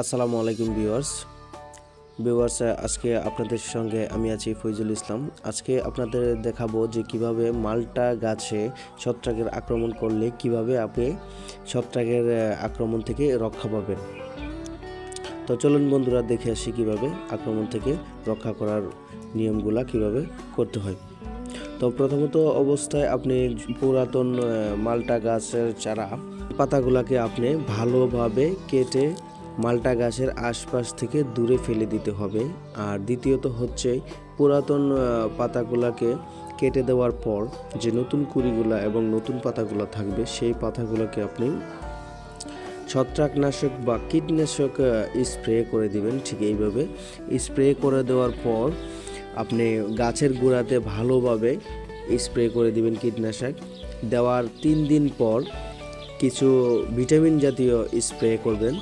আসসালামু আলাইকুম viewers. Viewers, আজকে আপনাদের সঙ্গে আমি আছি ফৈজুল ইসলাম। আজকে আপনাদের দেখাবো যে কীভাবে মালটা গাছে ছত্রাকের আক্রমণ করলে কীভাবে আপনি ছত্রাকের আক্রমণ থেকে রক্ষা পাবেন। তো চলুন বন্ধুরা, দেখে আসি কীভাবে আক্রমণ থেকে রক্ষা করার নিয়মগুলা কীভাবে করতে হয়। তো প্রথমত অবস্থায় আপনি পুরাতন মালটা গাছের চারা পাতাগুলাকে আপনি ভালোভাবে কেটে মালটা গাছের আশপাশ থেকে দূরে ফেলে দিতে হবে। আর দ্বিতীয়ত হচ্ছে পুরাতন পাতাগুলাকে কেটে দেওয়ার পর যে নতুন কুড়িগুলা এবং নতুন পাতাগুলো থাকবে, সেই পাতাগুলোকে আপনি ছত্রাকনাশক বা কীটনাশক স্প্রে করে দিবেন। ঠিক এইভাবে স্প্রে করে দেওয়ার পর আপনি গাছের গোড়াতে ভালোভাবে স্প্রে করে দিবেন কীটনাশক। দেওয়ার তিন দিন পর কিছু ভিটামিন জাতীয় স্প্রে করবেন।